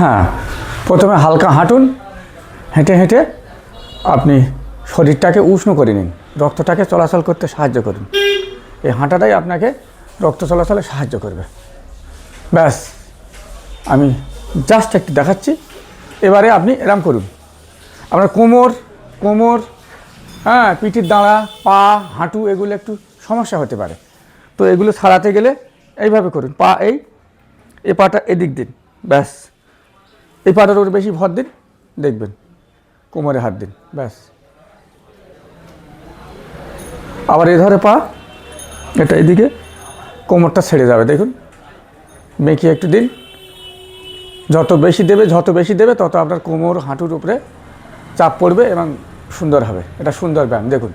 হ্যাঁ প্রথমে হালকা হাঁটুন, হেঁটে হেঁটে আপনি শরীরটাকে উষ্ণ করে নিন, রক্তটাকে চলাচল করতে সাহায্য করুন। এই হাঁটাটাই আপনাকে রক্ত চলাচলে সাহায্য করবে। ব্যাস, আমি জাস্ট একটু দেখাচ্ছি, এবারে আপনি এরম করুন। আপনার কোমর কোমর হ্যাঁ পিঠির দাঁড়া, পা, হাঁটু, এগুলো একটু সমস্যা হতে পারে। তো এগুলো সারাতে গেলে এইভাবে করুন, পা এই, এ পাটা এদিক দিন, ব্যাস। এই পাটার ওর বেশি ভর দিন, দেখবেন, কোমরে হাত দিন, ব্যাস। আবার এ ধরে পা, এটা এদিকে, কোমরটা ছেড়ে যাবে, দেখুন। মেকিয়ে একটু দিন। যত বেশি দেবে, যত বেশি দেবে, তত আপনার কোমর, হাঁটুর উপরে চাপ পড়বে এবং সুন্দর হবে। এটা সুন্দর ব্যায়াম, দেখুন।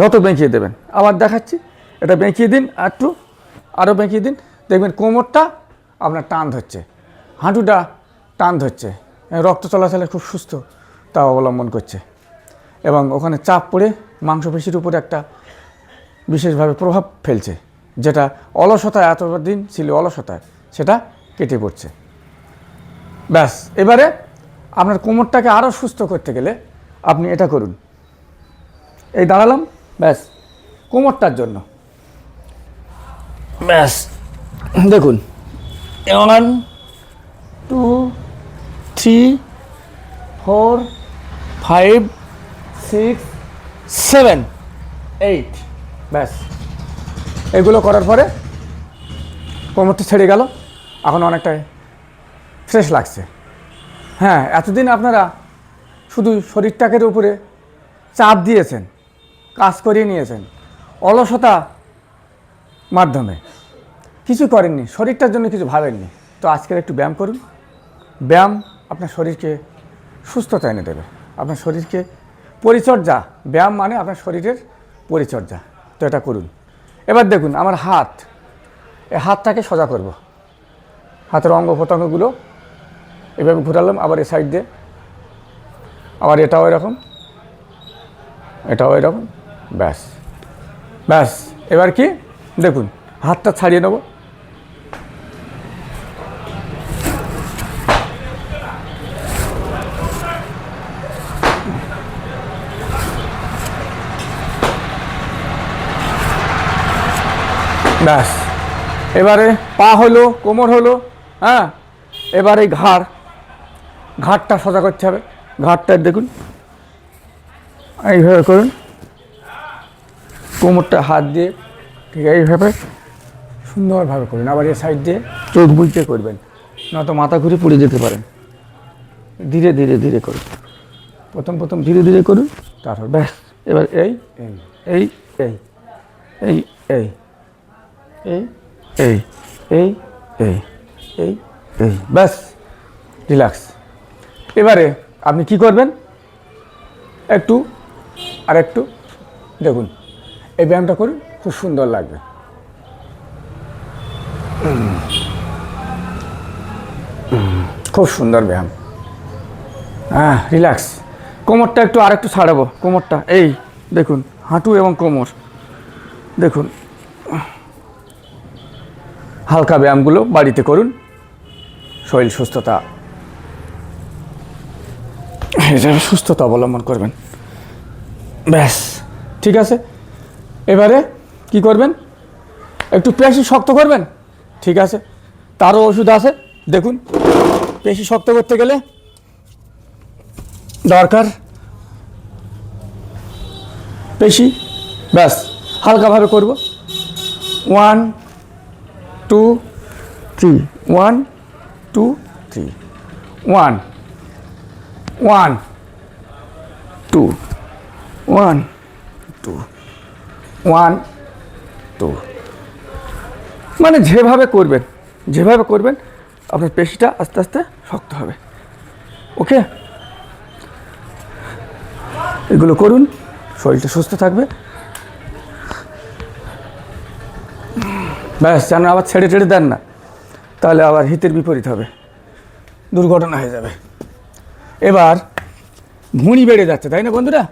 যত বেঁকিয়ে দেবেন। আবার দেখাচ্ছি, এটা বেঁকিয়ে দিন, একটু আরও বেঁকিয়ে দিন। দেখবেন কোমরটা আপনার টান ধরছে। হাঁটুটা টান ধরছে। রক্ত চলাচলে খুব সুস্থ তা অবলম্বন করছে। এবং ওখানে চাপ পড়ে মাংসপেশির উপরে একটা বিশেষভাবে প্রভাব ফেলছে, যেটা অলসতায় এতদিন ছিল অলসতায়, সেটা কেটে পড়ছে। ব্যাস, এবারে আপনার কোমরটাকে আরও সুস্থ করতে গেলে আপনি এটা করুন। এই দাঁড়ালাম, ব্যাস, কোমরটার জন্য। ব্যাস, দেখুন, one, two three four five six seven eight ব্যাস। এগুলো করার পরে কোমরটা ছেড়ে গেল। এখন অনেকটাই ফ্রেশ লাগছে। হ্যাঁ এতদিন আপনারা শুধু শরীরটাকে উপরে চাপ দিয়েছেন, কাজ করিয়ে নিয়েছেন, অলসতা মাধ্যমে। কিছু করেননি, শরীরটার জন্য কিছু ভাবেননি। তো আজকের একটু ব্যায়াম করুন। ব্যায়াম আপনার শরীরকে সুস্থতা এনে দেবে। আপনার শরীরকে পরিচর্যা, ব্যায়াম মানে আপনার শরীরের পরিচর্যা। তো এটা করুন। এবার দেখুন, আমার হাত। এই হাতটাকে সোজা করব। হাতের অঙ্গ প্রত্যঙ্গগুলো এভাবে ঘুরালাম, আবার এ সাইড দিয়ে। আবার এটাও এরকম। এটাও এরকম। ব্যাস। ব্যাস। এবার কি? দেখুন, হাতটা ছাড়িয়ে নেব। ব্যাস। এবারে পা হলো, কোমর হলো হ্যাঁ? এবারে ঘাড়। ঘাটটা সোজা করতে হবে। ঘাটটা দেখুন। এইভাবে করুন। কোমরটা হাত দিয়ে ঠিক এইভাবে সুন্দরভাবে করুন। আবার এ সাইড দিয়ে চোখ বুঝতে করবেন। নয়তো মাথা ঘুরে পড়ে যেতে পারেন ধীরে ধীরে ধীরে করুন। প্রথম প্রথম ধীরে ধীরে করুন। তারপর ব্যাস। এবার এই এই এই এই এই। এই এই এই এই এই। এই ব্যাস রিল্যাক্স। এবারে আপনি কি করবেন? একটু আর একটু দেখুন এই ব্যায়ামটা করুন খুব সুন্দর লাগবে। খুব সুন্দর ব্যায়াম। হ্যাঁ রিল্যাক্স। কোমরটা একটু আর একটু ছাড়াবো কোমরটা। এই দেখুন হাঁটু এবং কোমর। দেখুন হালকা ব্যায়ামগুলো বাড়িতে করুন। শরীর সুস্থতা। হিসেবে সুস্থতা অবলম্বন করবেন। ব্যাস, ঠিক আছে? এবারে কি করবেন? একটু পেশি শক্ত করবেন? ঠিক আছে? তারও ওষুধ আছে, দেখুন। পেশি শক্ত করতে গেলে দরকার পেশি। ব্যাস, হালকাভাবে করব। One two three one two three one one two one two one two মানে যেভাবে করবেন যেভাবে করবেন, আপনার পেশিটা আস্তে আস্তে শক্ত হবে। ওকে? এগুলো করুন, শরীরটা সুস্থ থাকবে। ব্যাস, যেন আবার ছেড়ে ছেড়ে দেন না, তাহলে আবার হিতের বিপরীত হবে, দুর্ঘটনা হয়ে যাবে। এবার ভুঁড়ি বেড়ে যাচ্ছে, তাই না বন্ধুরা?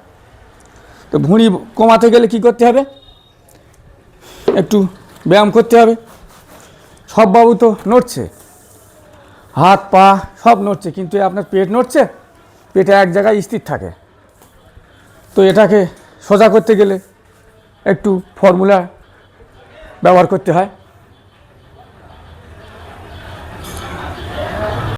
তো ভুঁড়ি কমাতে গেলে কি করতে হবে? একটু ব্যায়াম করতে হবে। সব বাবু তো নড়ছে, হাত পা সব নড়ছে, কিন্তু আপনার পেট নড়ছে? পেটে এক জায়গায় স্থির থাকে। তো এটাকে সোজা করতে গেলে একটু ফর্মুলা ব্যবহার করতে হয়।